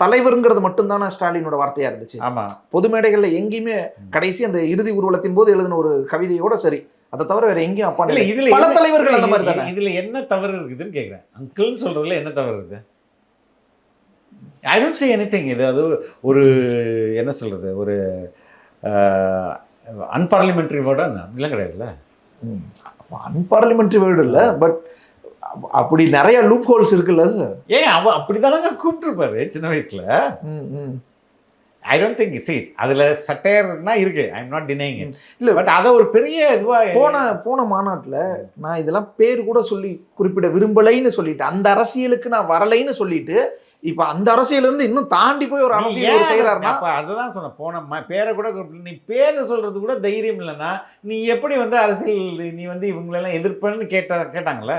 தலைவருங்கிறது மட்டும்தானே ஸ்டாலினோட வார்த்தையா இருந்துச்சு. ஆமா. பொது மேடைகள்ல எங்கேயுமே கடைசி அந்த இறுதி ஊர்வலத்தின் போது எழுதின ஒரு கவிதையோட சரி. அதை தவிர வேற எங்கேயும் அப்பா இல்ல. இதுல பல தலைவர்கள் அந்த மாதிரி தானே. இதுல என்ன தவறு இருக்குதுன்னு கேக்குறேன். அங்கிள்னு சொல்றதுல என்ன தவறு இருக்கு? ஐ டோன்ட் சே எனிதிங் இது அது ஒரு என்ன சொல்றது ஒரு அன்பார்லிமெண்ட்ரி வேர்டா அப்படிலாம் கிடையாதுல்ல? அன்பார்லிமெண்ட்ரி வேர்டு இல்ல பட் அப்படி நிறைய லூப் ஹோல்ஸ் இருக்குல்ல சார் ஏன் அவ அப்படிதானங்க கூப்பிட்டுருப்பாரு சின்ன வயசுல. ஐ டோன்ட் திங்க் சி அதுல சட்டையர்னா இருக்கு. ஐ எம் நாட் டினைங் இல்ல. பட் அதை ஒரு பெரிய இதுவா போன போன மாநாட்டுல நான் இதெல்லாம் பேர் கூட சொல்லி குறிப்பிட விரும்பலைன்னு சொல்லிட்டு அந்த அரசியலுக்கு நான் வரலைன்னு சொல்லிட்டு இப்ப அந்த அரசியல இருந்து இன்னும் தாண்டி போய் ஒரு அரசியல் செய்யறாருன்னா அப்ப அதுதான் சொன்னேன். போன பேரை கூட நீ பேரை சொல்றது கூட தைரியம் இல்லைன்னா நீ எப்படி வந்து அரசியல் நீ வந்து இவங்களெல்லாம் எதிர்ப்பேன்னு கேட்ட கேட்டாங்களே?